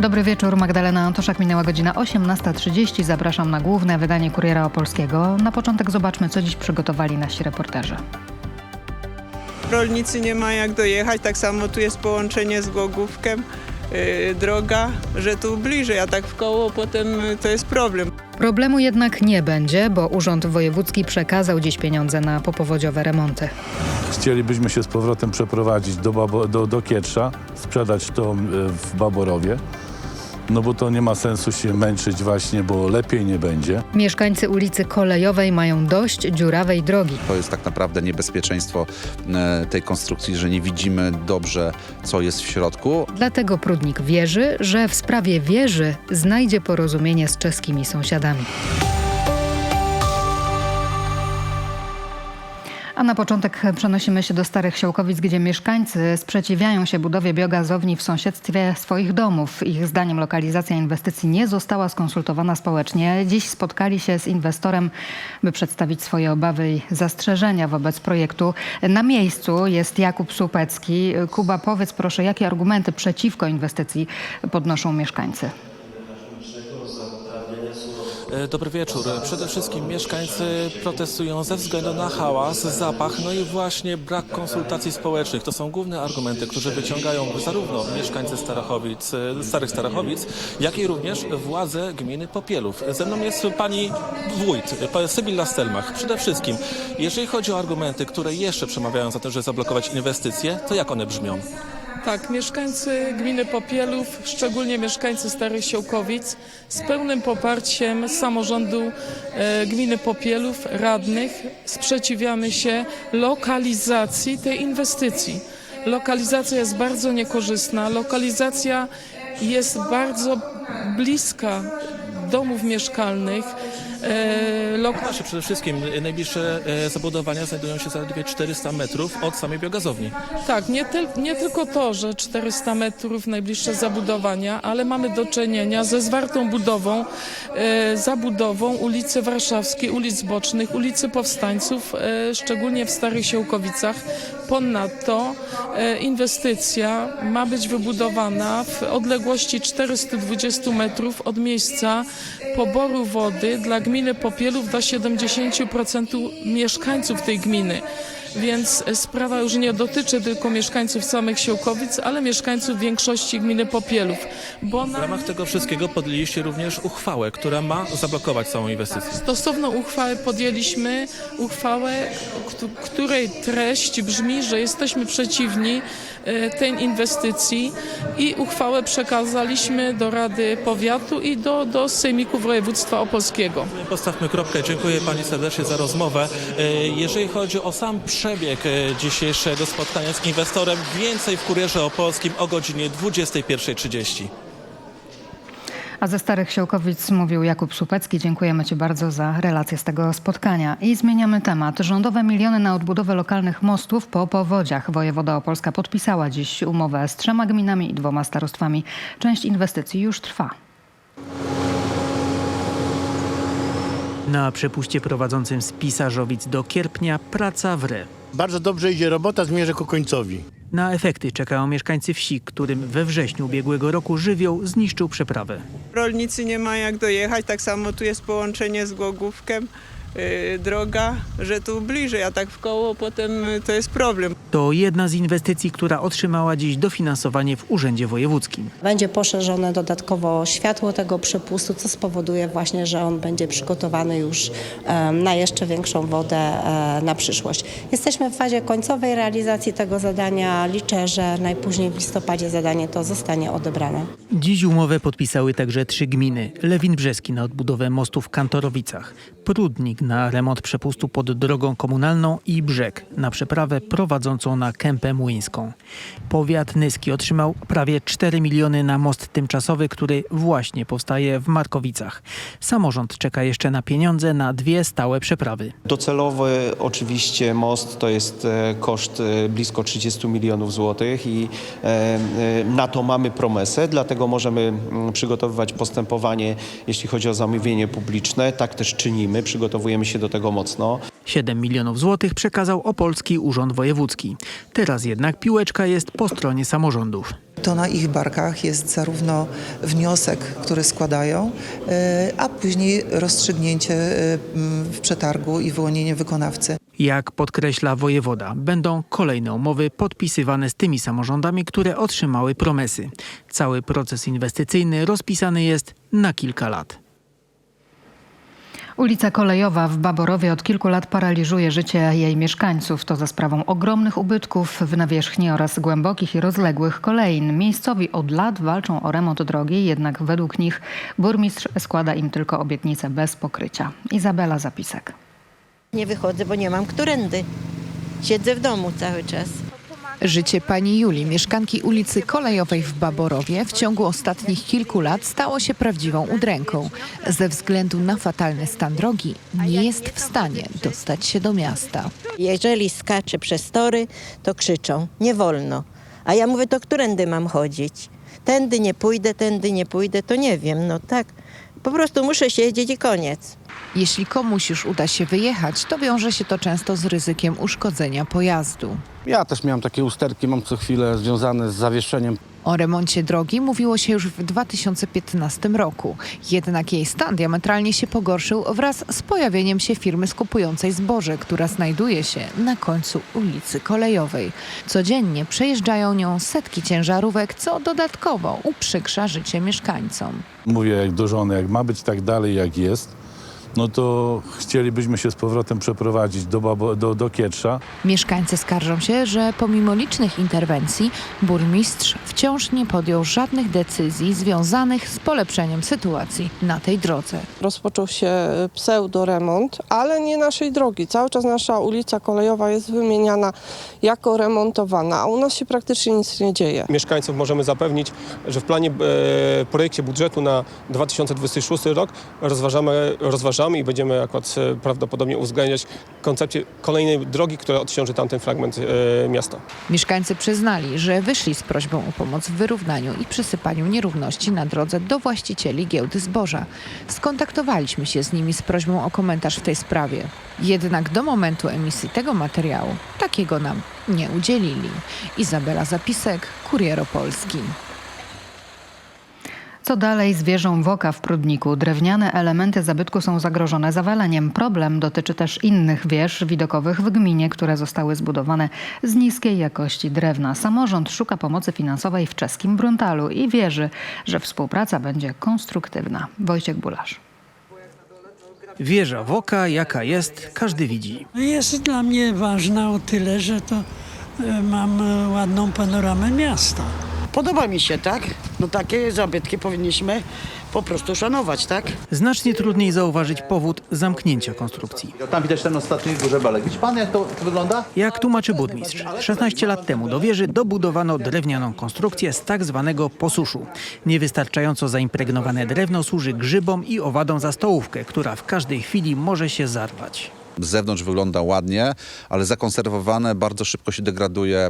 Dobry wieczór, Magdalena Antoszak, minęła godzina 18.30. Zapraszam na główne wydanie Kuriera Opolskiego. Na początek zobaczmy, co dziś przygotowali nasi reporterzy. Rolnicy nie ma jak dojechać, tak samo tu jest połączenie z Głogówkiem, yy, droga, że tu bliżej, a tak w koło potem y, to jest problem. Problemu jednak nie będzie, bo Urząd Wojewódzki przekazał dziś pieniądze na popowodziowe remonty. Chcielibyśmy się z powrotem przeprowadzić do, Babo, do, do Kietrza, sprzedać to e, w Baborowie, no bo to nie ma sensu się męczyć właśnie, bo lepiej nie będzie. Mieszkańcy ulicy Kolejowej mają dość dziurawej drogi. To jest tak naprawdę niebezpieczeństwo e, tej konstrukcji, że nie widzimy dobrze, co jest w środku. Dlatego Prudnik wierzy, że w sprawie wieży znajdzie porozumienie z czeskimi sąsiadami. A na początek przenosimy się do Starych Siołkowic, gdzie mieszkańcy sprzeciwiają się budowie biogazowni w sąsiedztwie swoich domów. Ich zdaniem lokalizacja inwestycji nie została skonsultowana społecznie. Dziś spotkali się z inwestorem, by przedstawić swoje obawy i zastrzeżenia wobec projektu. Na miejscu jest Jakub Słupecki. Kuba, powiedz proszę, jakie argumenty przeciwko inwestycji podnoszą mieszkańcy? E, Dobry wieczór. Przede wszystkim mieszkańcy protestują ze względu na hałas, zapach, no i właśnie brak konsultacji społecznych. To są główne argumenty, które wyciągają zarówno mieszkańcy Starachowic, e, Starych Starachowic, jak i również władze gminy Popielów. Ze mną jest pani wójt, pani Sybilla Stelmach. Przede wszystkim, jeżeli chodzi o argumenty, które jeszcze przemawiają za tym, żeby zablokować inwestycje, to jak one brzmią? Tak, mieszkańcy gminy Popielów, szczególnie mieszkańcy Starych Siołkowic, z pełnym poparciem samorządu e, gminy Popielów, radnych, sprzeciwiamy się lokalizacji tej inwestycji. Lokalizacja jest bardzo niekorzystna, lokalizacja jest bardzo bliska domów mieszkalnych. E, loka- Nasze przede wszystkim najbliższe e, zabudowania znajdują się zaledwie 400 metrów od samej biogazowni. Tak, nie, tyl, nie tylko to, że 400 metrów najbliższe zabudowania, ale mamy do czynienia ze zwartą budową, e, zabudową ulicy Warszawskiej, ulic Bocznych, ulicy Powstańców, e, szczególnie w Starych Siołkowicach. Ponadto e, inwestycja ma być wybudowana w odległości 420 metrów od miejsca poboru wody dla gminy Popielów dla 70% mieszkańców tej gminy. Więc sprawa już nie dotyczy tylko mieszkańców samych Siołkowic, ale mieszkańców większości gminy Popielów. Bo W ramach tego wszystkiego podjęliście również uchwałę, która ma zablokować całą inwestycję. stosowną uchwałę podjęliśmy, uchwałę, któ- której treść brzmi, że jesteśmy przeciwni e, tej inwestycji i uchwałę przekazaliśmy do Rady Powiatu i do, do Sejmiku Województwa Opolskiego. Postawmy kropkę. Dziękuję Pani serdecznie za rozmowę. E, Jeżeli chodzi o sam przebieg e, dzisiejszego spotkania z inwestorem, więcej w Kurierze Opolskim o godzinie 21.30. A ze Starych Siołkowic mówił Jakub Słupecki. Dziękujemy Ci bardzo za relację z tego spotkania. I zmieniamy temat. Rządowe miliony na odbudowę lokalnych mostów po powodziach. Wojewoda Opolska podpisała dziś umowę z trzema gminami i dwoma starostwami. Część inwestycji już trwa. Na przepuście prowadzącym z Pisarzowic do Kierpnia praca wre. Bardzo dobrze idzie robota, zmierzę ku końcowi. Na efekty czekają mieszkańcy wsi, którym we wrześniu ubiegłego roku żywioł zniszczył przeprawę. Rolnicy nie ma jak dojechać, tak samo tu jest połączenie z Głogówkiem, droga, że tu bliżej, a tak w koło potem y, to jest problem. To jedna z inwestycji, która otrzymała dziś dofinansowanie w Urzędzie Wojewódzkim. Będzie poszerzone dodatkowo światło tego przepustu, co spowoduje właśnie, że on będzie przygotowany już na jeszcze większą wodę e, na przyszłość. Jesteśmy w fazie końcowej realizacji tego zadania. Liczę, że najpóźniej w listopadzie zadanie to zostanie odebrane. Dziś umowę podpisały także trzy gminy. Lewin Brzeski na odbudowę mostu w Kantorowicach, Prudnik na remont przepustu pod drogą komunalną i Brzeg na przeprawę prowadzącą na Kępę Młyńską. Powiat Nyski otrzymał prawie 4 miliony na most tymczasowy, który właśnie powstaje w Markowicach. Samorząd czeka jeszcze na pieniądze na dwie stałe przeprawy. Docelowy oczywiście most to jest e, koszt e, blisko 30 milionów złotych i e, na to mamy promesę, dlatego możemy mm, przygotowywać postępowanie, jeśli chodzi o zamówienie publiczne. Tak też czynimy, przygotowujemy się do tego mocno. 7 milionów złotych przekazał Opolski Urząd Wojewódzki. Teraz jednak piłeczka jest po stronie samorządów. To na ich barkach jest zarówno wniosek, który składają, e, a później rozstrzygnięcie e, w przetargu i wyłonienie wykonawcy. Jak podkreśla wojewoda, będą kolejne umowy podpisywane z tymi samorządami, które otrzymały promesy. Cały proces inwestycyjny rozpisany jest na kilka lat. Ulica Kolejowa w Baborowie od kilku lat paraliżuje życie jej mieszkańców. To za sprawą ogromnych ubytków w nawierzchni oraz głębokich i rozległych kolejn. Miejscowi od lat walczą o remont drogi, jednak według nich burmistrz składa im tylko obietnice bez pokrycia. Izabela Zapisek. Nie wychodzę, bo nie mam którędy. Siedzę w domu cały czas. Życie pani Julii, mieszkanki ulicy Kolejowej w Baborowie, w ciągu ostatnich kilku lat stało się prawdziwą udręką. Ze względu na fatalny stan drogi nie jest w stanie dostać się do miasta. Jeżeli skaczę przez tory, to krzyczą, nie wolno. A ja mówię, to którędy mam chodzić? Tędy nie pójdę, tędy nie pójdę, to nie wiem, no tak. Po prostu muszę siedzieć i koniec. Jeśli komuś już uda się wyjechać, to wiąże się to często z ryzykiem uszkodzenia pojazdu. Ja też miałem takie usterki, mam co chwilę związane z zawieszeniem. O remoncie drogi mówiło się już w 2015 roku. Jednak jej stan diametralnie się pogorszył wraz z pojawieniem się firmy skupującej zboże, która znajduje się na końcu ulicy Kolejowej. Codziennie przejeżdżają nią setki ciężarówek, co dodatkowo uprzykrza życie mieszkańcom. Mówię jak do żony, jak ma być tak dalej jak jest, no to chcielibyśmy się z powrotem przeprowadzić do, Babo, do, do Kietrza. Mieszkańcy skarżą się, że pomimo licznych interwencji burmistrz wciąż nie podjął żadnych decyzji związanych z polepszeniem sytuacji na tej drodze. Rozpoczął się pseudoremont, ale nie naszej drogi. Cały czas nasza ulica kolejowa jest wymieniana jako remontowana, a u nas się praktycznie nic nie dzieje. Mieszkańców możemy zapewnić, że w planie, e, projekcie budżetu na 2026 rok rozważamy, rozważamy i będziemy akurat e, prawdopodobnie uwzględniać koncepcję kolejnej drogi, która odciąży tamten fragment e, miasta. Mieszkańcy przyznali, że wyszli z prośbą o pomoc w wyrównaniu i przysypaniu nierówności na drodze do właścicieli giełdy zboża. Skontaktowaliśmy się z nimi z prośbą o komentarz w tej sprawie. Jednak do momentu emisji tego materiału takiego nam nie udzielili. Izabela Zapisek, Kurier Opolski. Co dalej z wieżą Woka w Prudniku? Drewniane elementy zabytku są zagrożone zawaleniem. Problem dotyczy też innych wież widokowych w gminie, które zostały zbudowane z niskiej jakości drewna. Samorząd szuka pomocy finansowej w czeskim Bruntalu i wierzy, że współpraca będzie konstruktywna. Wojciech Bulasz. Wieża Woka, jaka jest, każdy widzi. Jest dla mnie ważna o tyle, że to e, mam e, ładną panoramę miasta. Podoba mi się, tak? No takie zabytki powinniśmy po prostu szanować, tak? Znacznie trudniej zauważyć powód zamknięcia konstrukcji. Tam widać ten ostatni duży belek. Widzi pan, jak to wygląda? Jak tłumaczy burmistrz, 16 lat temu do wieży dobudowano drewnianą konstrukcję z tak zwanego posuszu. Niewystarczająco zaimpregnowane drewno służy grzybom i owadom za stołówkę, która w każdej chwili może się zarwać. Z zewnątrz wygląda ładnie, ale zakonserwowane bardzo szybko się degraduje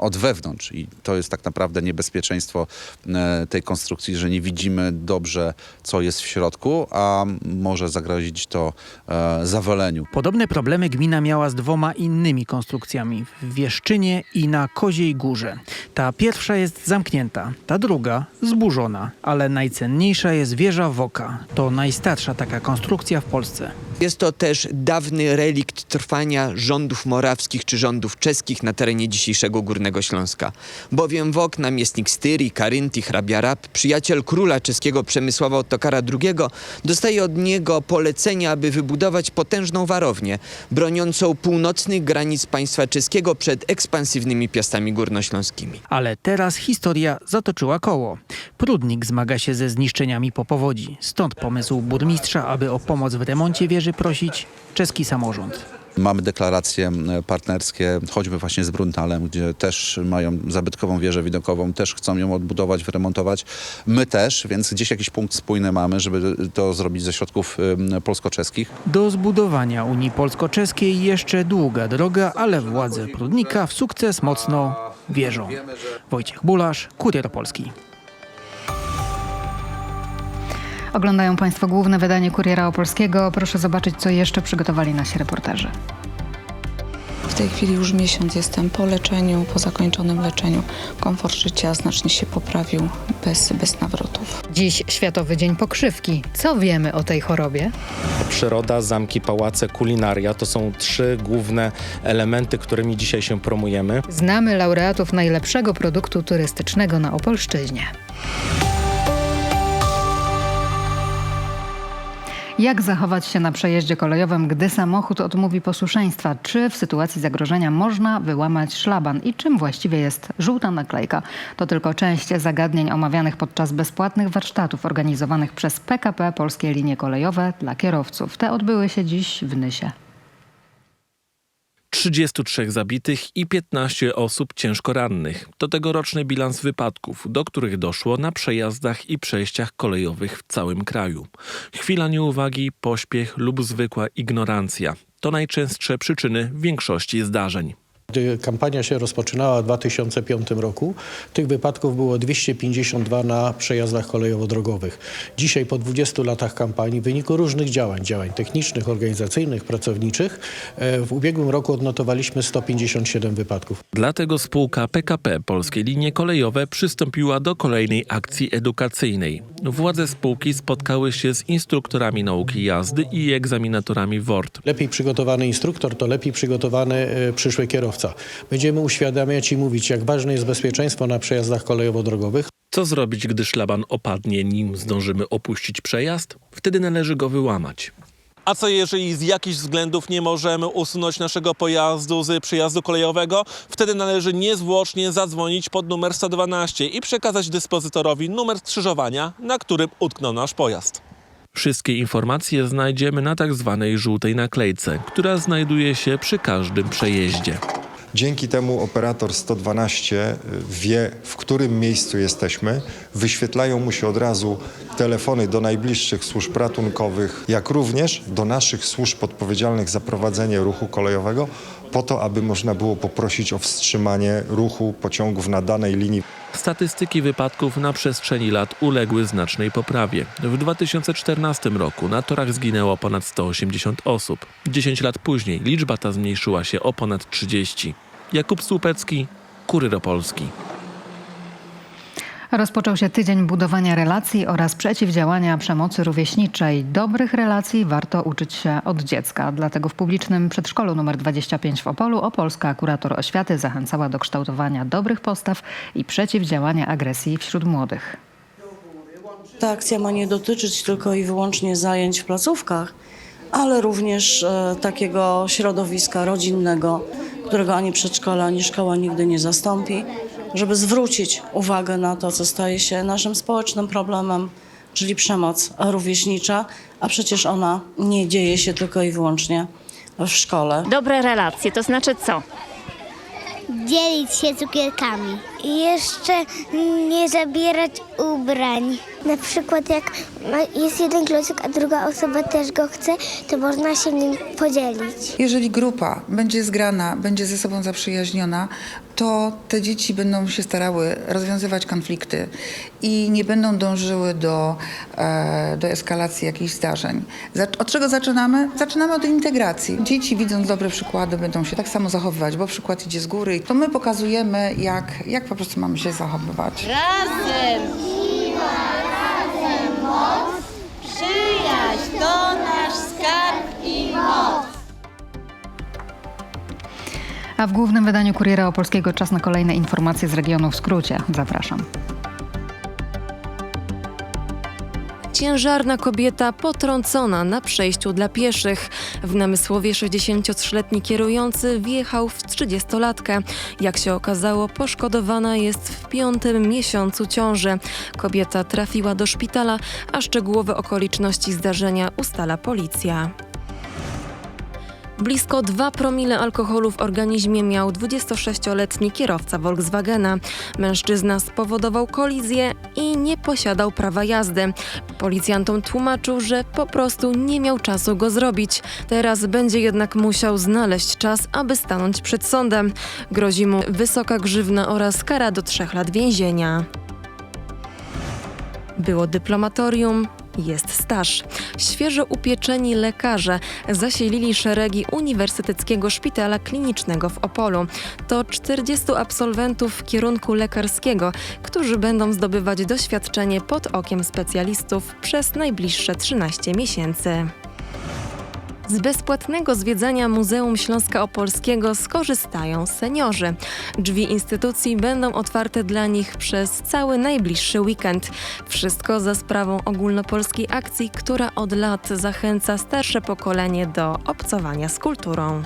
od wewnątrz i to jest tak naprawdę niebezpieczeństwo e, tej konstrukcji, że nie widzimy dobrze, co jest w środku, a może zagrozić to e, zawaleniu. Podobne problemy gmina miała z dwoma innymi konstrukcjami w Wieszczynie i na Koziej Górze. Ta pierwsza jest zamknięta, ta druga zburzona, ale najcenniejsza jest wieża Woka. To najstarsza taka konstrukcja w Polsce. Jest to też dawny relikt trwania rządów morawskich czy rządów czeskich na terenie dzisiejszego Górnego Śląska. Bowiem Wok, namiestnik Styrii, Karyntii, hrabia Rab, przyjaciel króla czeskiego Przemysława Ottokara II, dostaje od niego polecenie, aby wybudować potężną warownię, broniącą północnych granic państwa czeskiego przed ekspansywnymi piastami górnośląskimi. Ale teraz historia zatoczyła koło. Prudnik zmaga się ze zniszczeniami po powodzi. Stąd pomysł burmistrza, aby o pomoc w remoncie wieży prosić czeski samorząd. Mamy deklaracje e, partnerskie, choćby właśnie z Bruntalem, gdzie też mają zabytkową wieżę widokową, też chcą ją odbudować, wyremontować. My też, więc gdzieś jakiś punkt spójny mamy, żeby to zrobić ze środków polsko-czeskich. Do zbudowania Unii Polsko-Czeskiej jeszcze długa droga, ale władze Prudnika w sukces mocno wierzą. Wojciech Bulasz, Kurier Polski. Oglądają Państwo główne wydanie Kuriera Opolskiego. Proszę zobaczyć, co jeszcze przygotowali nasi reporterzy. W tej chwili już miesiąc jestem po leczeniu, po zakończonym leczeniu. Komfort życia znacznie się poprawił bez, bez nawrotów. Dziś Światowy Dzień Pokrzywki. Co wiemy o tej chorobie? Przyroda, zamki, pałace, kulinaria to są trzy główne elementy, którymi dzisiaj się promujemy. Znamy laureatów najlepszego produktu turystycznego na Opolszczyźnie. Jak zachować się na przejeździe kolejowym, gdy samochód odmówi posłuszeństwa? Czy w sytuacji zagrożenia można wyłamać szlaban? I czym właściwie jest żółta naklejka? To tylko część zagadnień omawianych podczas bezpłatnych warsztatów organizowanych przez PKP Polskie Linie Kolejowe dla kierowców. Te odbyły się dziś w Nysie. 33 zabitych i 15 osób ciężko rannych. To tegoroczny bilans wypadków, do których doszło na przejazdach i przejściach kolejowych w całym kraju. Chwila nieuwagi, pośpiech lub zwykła ignorancja to najczęstsze przyczyny większości zdarzeń. Gdy kampania się rozpoczynała w 2005 roku, tych wypadków było 252 na przejazdach kolejowo-drogowych. Dzisiaj po 20 latach kampanii w wyniku różnych działań, działań technicznych, organizacyjnych, pracowniczych, e, w ubiegłym roku odnotowaliśmy 157 wypadków. Dlatego spółka PKP Polskie Linie Kolejowe przystąpiła do kolejnej akcji edukacyjnej. Władze spółki spotkały się z instruktorami nauki jazdy i egzaminatorami WORD. Lepiej przygotowany instruktor to lepiej przygotowany e, przyszły kierowca. Będziemy uświadamiać i mówić, jak ważne jest bezpieczeństwo na przejazdach kolejowo-drogowych. Co zrobić, gdy szlaban opadnie, nim zdążymy opuścić przejazd? Wtedy należy go wyłamać. A co jeżeli z jakichś względów nie możemy usunąć naszego pojazdu z przejazdu kolejowego? Wtedy należy niezwłocznie zadzwonić pod numer 112 i przekazać dyspozytorowi numer skrzyżowania, na którym utknął nasz pojazd. Wszystkie informacje znajdziemy na tak zwanej żółtej naklejce, która znajduje się przy każdym przejeździe. Dzięki temu operator 112 wie, w którym miejscu jesteśmy. Wyświetlają mu się od razu telefony do najbliższych służb ratunkowych, jak również do naszych służb odpowiedzialnych za prowadzenie ruchu kolejowego, po to, aby można było poprosić o wstrzymanie ruchu pociągów na danej linii. Statystyki wypadków na przestrzeni lat uległy znacznej poprawie. W 2014 roku na torach zginęło ponad 180 osób. 10 lat później liczba ta zmniejszyła się o ponad 30. Jakub Słupecki, Kuryr Opolski. Rozpoczął się tydzień budowania relacji oraz przeciwdziałania przemocy rówieśniczej. Dobrych relacji warto uczyć się od dziecka. Dlatego w publicznym przedszkolu nr 25 w Opolu opolska kurator oświaty zachęcała do kształtowania dobrych postaw i przeciwdziałania agresji wśród młodych. Ta akcja ma nie dotyczyć tylko i wyłącznie zajęć w placówkach, ale również e, takiego środowiska rodzinnego, którego ani przedszkola, ani szkoła nigdy nie zastąpi, żeby zwrócić uwagę na to, co staje się naszym społecznym problemem, czyli przemoc rówieśnicza, a przecież ona nie dzieje się tylko i wyłącznie w szkole. Dobre relacje, to znaczy co? Dzielić się cukierkami. I jeszcze nie zabierać ubrań. Na przykład jak jest jeden klocek, a druga osoba też go chce, to można się nim podzielić. Jeżeli grupa będzie zgrana, będzie ze sobą zaprzyjaźniona, to te dzieci będą się starały rozwiązywać konflikty i nie będą dążyły do, e, do eskalacji jakichś zdarzeń. Od czego zaczynamy? Zaczynamy od integracji. Dzieci widząc dobre przykłady będą się tak samo zachowywać, bo przykład idzie z góry. To my pokazujemy, jak, jak po prostu mamy się zachowywać. Razem siła, razem moc, przyjaźń to nasz skarb i moc. A w głównym wydaniu Kuriera Opolskiego czas na kolejne informacje z regionu w skrócie. Zapraszam. Ciężarna kobieta potrącona na przejściu dla pieszych. W Namysłowie 63-letni kierujący wjechał w 30-latkę. Jak się okazało, poszkodowana jest w piątym miesiącu ciąży. Kobieta trafiła do szpitala, a szczegółowe okoliczności zdarzenia ustala policja. Blisko 2 promile alkoholu w organizmie miał 26-letni kierowca Volkswagena. Mężczyzna spowodował kolizję i nie posiadał prawa jazdy. Policjantom tłumaczył, że po prostu nie miał czasu go zrobić. Teraz będzie jednak musiał znaleźć czas, aby stanąć przed sądem. Grozi mu wysoka grzywna oraz kara do trzech lat więzienia. Było dyplomatorium, jest staż. Świeżo upieczeni lekarze zasilili szeregi Uniwersyteckiego Szpitala Klinicznego w Opolu. To 40 absolwentów kierunku lekarskiego, którzy będą zdobywać doświadczenie pod okiem specjalistów przez najbliższe 13 miesięcy. Z bezpłatnego zwiedzania Muzeum Śląska Opolskiego skorzystają seniorzy. Drzwi instytucji będą otwarte dla nich przez cały najbliższy weekend. Wszystko za sprawą ogólnopolskiej akcji, która od lat zachęca starsze pokolenie do obcowania z kulturą.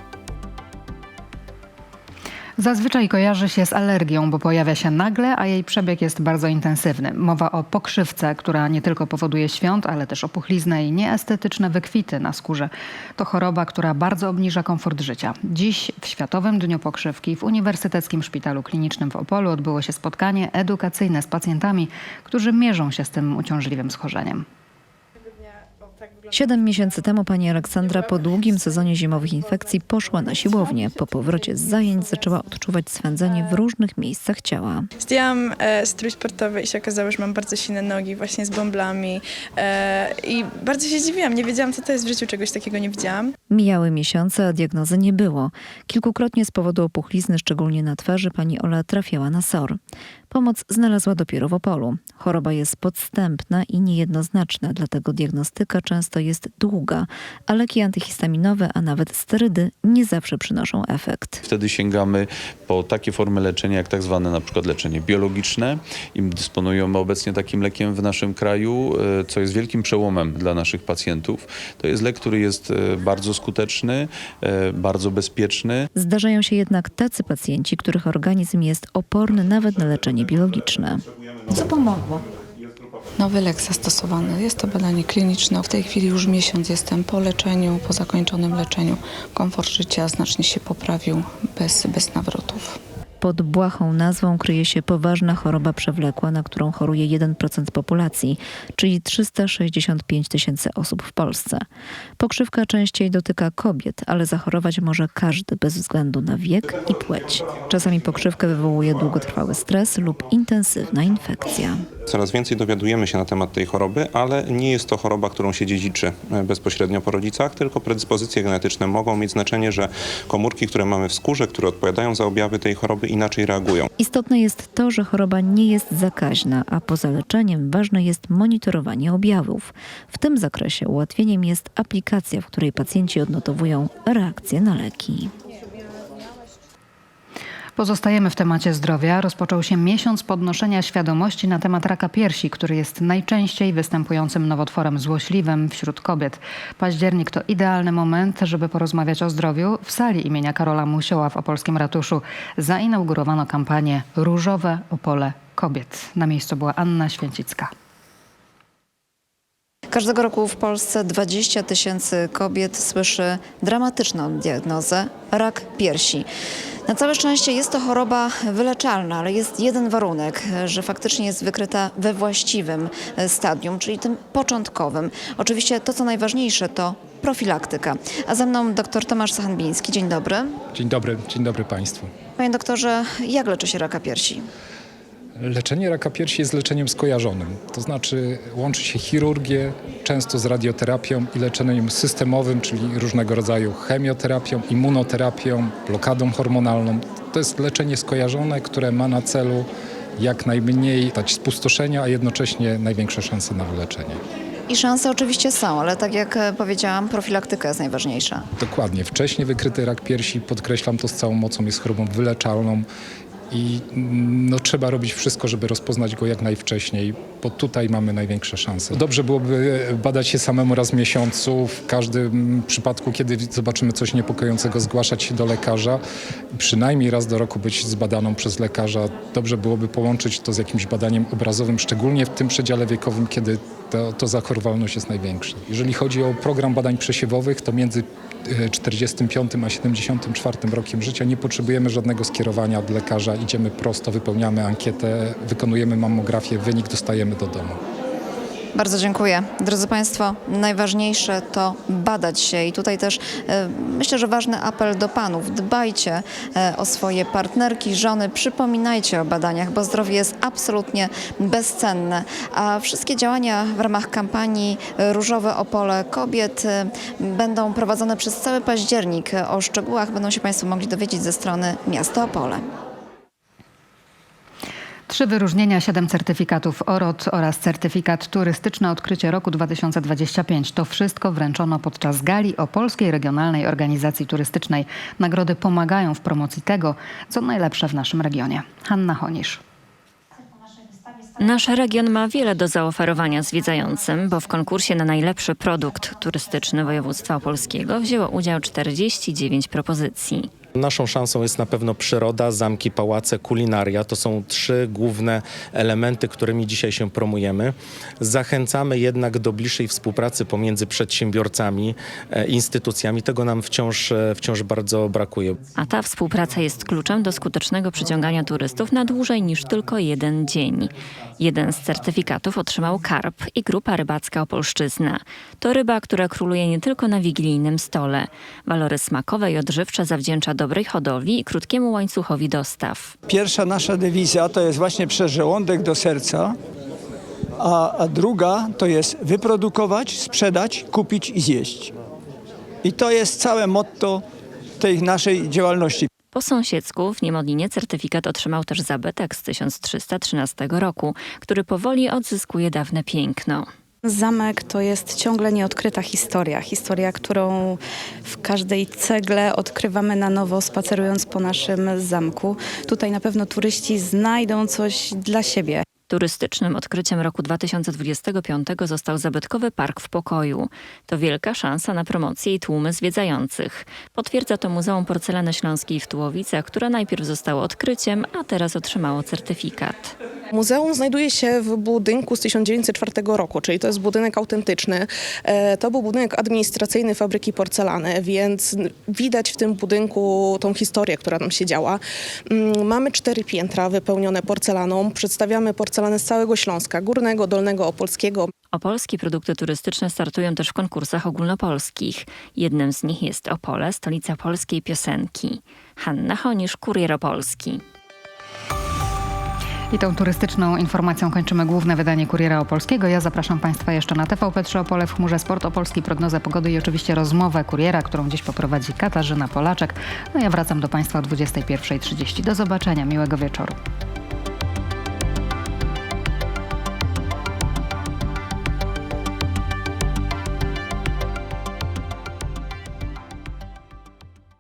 Zazwyczaj kojarzy się z alergią, bo pojawia się nagle, a jej przebieg jest bardzo intensywny. Mowa o pokrzywce, która nie tylko powoduje świąt, ale też opuchliznę i nieestetyczne wykwity na skórze. To choroba, która bardzo obniża komfort życia. Dziś w Światowym Dniu Pokrzywki w Uniwersyteckim Szpitalu Klinicznym w Opolu odbyło się spotkanie edukacyjne z pacjentami, którzy mierzą się z tym uciążliwym schorzeniem. Siedem miesięcy temu pani Aleksandra po długim sezonie zimowych infekcji poszła na siłownię. Po powrocie z zajęć zaczęła odczuwać swędzenie w różnych miejscach ciała. Zdjęłam e, strój sportowy i się okazało, że mam bardzo silne nogi właśnie z bąblami e, i bardzo się dziwiłam, nie wiedziałam co to jest w życiu, czegoś takiego nie widziałam. Mijały miesiące, a diagnozy nie było. Kilkukrotnie z powodu opuchlizny, szczególnie na twarzy, pani Ola trafiała na SOR. Pomoc znalazła dopiero w Opolu. Choroba jest podstępna i niejednoznaczna, dlatego diagnostyka często jest długa, a leki antyhistaminowe, a nawet sterydy nie zawsze przynoszą efekt. Wtedy sięgamy po takie formy leczenia, jak tak zwane na przykład leczenie biologiczne. I dysponujemy obecnie takim lekiem w naszym kraju, e, co jest wielkim przełomem dla naszych pacjentów. To jest lek, który jest e, bardzo skuteczny, e, bardzo bezpieczny. Zdarzają się jednak tacy pacjenci, których organizm jest oporny nawet na leczenie biologiczne. Co pomogło? Nowy lek zastosowany. Jest to badanie kliniczne. W tej chwili już miesiąc jestem po leczeniu, po zakończonym leczeniu. Komfort życia znacznie się poprawił bez, bez nawrotów. Pod błahą nazwą kryje się poważna choroba przewlekła, na którą choruje 1% populacji, czyli 365 tysięcy osób w Polsce. Pokrzywka częściej dotyka kobiet, ale zachorować może każdy bez względu na wiek i płeć. Czasami pokrzywkę wywołuje długotrwały stres lub intensywna infekcja. Coraz więcej dowiadujemy się na temat tej choroby, ale nie jest to choroba, którą się dziedziczy e, bezpośrednio po rodzicach, tylko predyspozycje genetyczne mogą mieć znaczenie, że komórki, które mamy w skórze, które odpowiadają za objawy tej choroby, inaczej reagują. Istotne jest to, że choroba nie jest zakaźna, a poza leczeniem ważne jest monitorowanie objawów. W tym zakresie ułatwieniem jest aplikacja, w której pacjenci odnotowują reakcje na leki. Pozostajemy w temacie zdrowia. Rozpoczął się miesiąc podnoszenia świadomości na temat raka piersi, który jest najczęściej występującym nowotworem złośliwym wśród kobiet. Październik to idealny moment, żeby porozmawiać o zdrowiu. W sali imienia Karola Musioła w Opolskim Ratuszu zainaugurowano kampanię Różowe Opole Kobiet. Na miejscu była Anna Święcicka. Każdego roku w Polsce 20 tysięcy kobiet słyszy dramatyczną diagnozę rak piersi. Na całe szczęście jest to choroba wyleczalna, ale jest jeden warunek, że faktycznie jest wykryta we właściwym e, stadium, czyli tym początkowym. Oczywiście to, co najważniejsze, to profilaktyka. A ze mną dr Tomasz Sachanbiński. Dzień dobry. Dzień dobry, dzień dobry Państwu. Panie doktorze, jak leczy się raka piersi? Leczenie raka piersi jest leczeniem skojarzonym, to znaczy łączy się chirurgię często z radioterapią i leczeniem systemowym, czyli różnego rodzaju chemioterapią, immunoterapią, blokadą hormonalną. To jest leczenie skojarzone, które ma na celu jak najmniej dać spustoszenia, a jednocześnie największe szanse na wyleczenie. I szanse oczywiście są, ale tak jak e, powiedziałam, profilaktyka jest najważniejsza. Dokładnie. Wcześniej wykryty rak piersi, podkreślam to z całą mocą, jest chorobą wyleczalną i mm, no, trzeba robić wszystko, żeby rozpoznać go jak najwcześniej, bo tutaj mamy największe szanse. Dobrze byłoby badać się samemu raz w miesiącu, w każdym przypadku, kiedy zobaczymy coś niepokojącego, zgłaszać się do lekarza, przynajmniej raz do roku być zbadaną przez lekarza. Dobrze byłoby połączyć to z jakimś badaniem obrazowym, szczególnie w tym przedziale wiekowym, kiedy to, to zachorowalność jest największa. Jeżeli chodzi o program badań przesiewowych, to między e, 45 a 74 rokiem życia nie potrzebujemy żadnego skierowania od lekarza. Idziemy prosto, wypełniamy ankietę, wykonujemy mammografię, wynik dostajemy do domu. Bardzo dziękuję. Drodzy Państwo, najważniejsze to badać się i tutaj też e, myślę, że ważny apel do Panów. Dbajcie e, o swoje partnerki, żony, przypominajcie o badaniach, bo zdrowie jest absolutnie bezcenne. A wszystkie działania w ramach kampanii e, Różowe Opole Kobiet będą prowadzone przez cały październik. O szczegółach będą się Państwo mogli dowiedzieć ze strony miasta Opole. Trzy wyróżnienia, siedem certyfikatów OROT oraz certyfikat turystyczne odkrycie roku 2025. To wszystko wręczono podczas gali o Polskiej Regionalnej Organizacji Turystycznej. Nagrody pomagają w promocji tego, co najlepsze w naszym regionie. Hanna Honisz. Nasz region ma wiele do zaoferowania zwiedzającym, bo w konkursie na najlepszy produkt turystyczny województwa opolskiego wzięło udział 49 propozycji. Naszą szansą jest na pewno przyroda, zamki, pałace, kulinaria. To są trzy główne elementy, którymi dzisiaj się promujemy. Zachęcamy jednak do bliższej współpracy pomiędzy przedsiębiorcami, e, instytucjami. Tego nam wciąż, e, wciąż bardzo brakuje. A ta współpraca jest kluczem do skutecznego przyciągania turystów na dłużej niż tylko jeden dzień. Jeden z certyfikatów otrzymał Karp i Grupa Rybacka Opolszczyzna. To ryba, która króluje nie tylko na wigilijnym stole. Walory smakowe i odżywcze zawdzięcza dobrej hodowli i krótkiemu łańcuchowi dostaw. Pierwsza nasza dewizja to jest właśnie przez żołądek do serca, a, a druga to jest wyprodukować, sprzedać, kupić i zjeść. I to jest całe motto tej naszej działalności. Po sąsiedzku w Niemodlinie certyfikat otrzymał też zabytek z 1313 roku, który powoli odzyskuje dawne piękno. Zamek to jest ciągle nieodkryta historia. Historia, którą w każdej cegle odkrywamy na nowo, spacerując po naszym zamku. Tutaj na pewno turyści znajdą coś dla siebie. Turystycznym odkryciem roku 2025 został zabytkowy park w pokoju. To wielka szansa na promocję i tłumy zwiedzających. Potwierdza to Muzeum Porcelany Śląskiej w Tułowicach, które najpierw zostało odkryciem, a teraz otrzymało certyfikat. Muzeum znajduje się w budynku z 1904 roku, czyli to jest budynek autentyczny. E, To był budynek administracyjny fabryki porcelany, więc widać w tym budynku tą historię, która tam się działa. Mm, Mamy cztery piętra wypełnione porcelaną. Przedstawiamy porcelanę z całego Śląska, górnego, dolnego, opolskiego. Opolskie produkty turystyczne startują też w konkursach ogólnopolskich. Jednym z nich jest Opole, stolica polskiej piosenki. Hanna Honisz, Kurier Opolski. I tą turystyczną informacją kończymy główne wydanie Kuriera Opolskiego. Ja zapraszam Państwa jeszcze na TVP3 Opole w chmurze Sport Opolski, prognozę pogody i oczywiście rozmowę Kuriera, którą dziś poprowadzi Katarzyna Polaczek. No ja wracam do Państwa o 21.30. Do zobaczenia, miłego wieczoru.